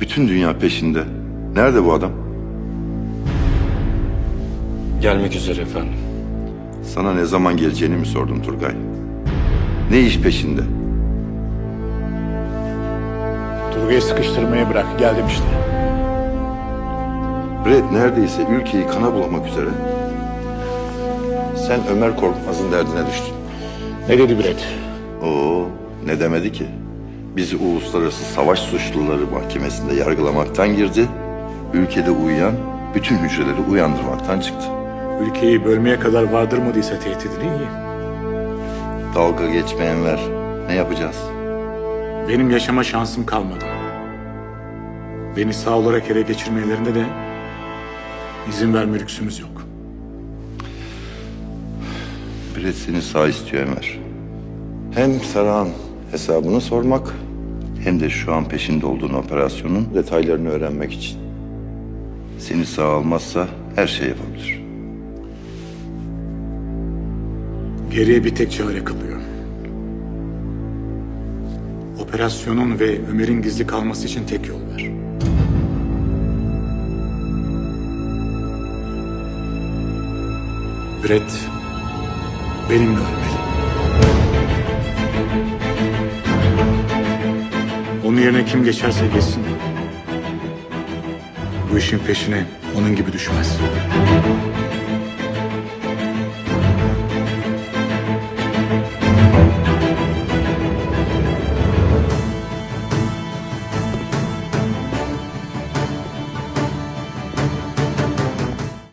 Bütün dünya peşinde. Nerede bu adam? Gelmek üzere efendim. Sana ne zaman geleceğini mi sordum Turgay? Ne iş peşinde? Turgay'ı sıkıştırmayı bırak. Geldim işte. Brett neredeyse ülkeyi kana bulamak üzere. Sen Ömer Korkmaz'ın derdine düştün. Ne dedi Brett? Oo, ne demedi ki? Bizi uluslararası savaş suçluları mahkemesinde yargılamaktan girdi. Ülkede uyuyan bütün hücreleri uyandırmaktan çıktı. Ülkeyi bölmeye kadar vardırmadıysa tehdidini iyi. Dalga geçmeyen ver. Ne yapacağız? Benim yaşama şansım kalmadı. Beni sağ olarak ele geçirmelerinde de izin verme lüksümüz yok. Brett seni sağ istiyor Ömer. Hem Saran hesabını sormak hem de şu an peşinde olduğun operasyonun detaylarını öğrenmek için. Seni sağ almazsa her şey yapabilir. Geriye bir tek çare kalıyor. Operasyonun ve Ömer'in gizli kalması için tek yol var. Brett benimle ölmeli. Onun yerine kim geçerse geçsin. Bu işin peşine onun gibi düşmez.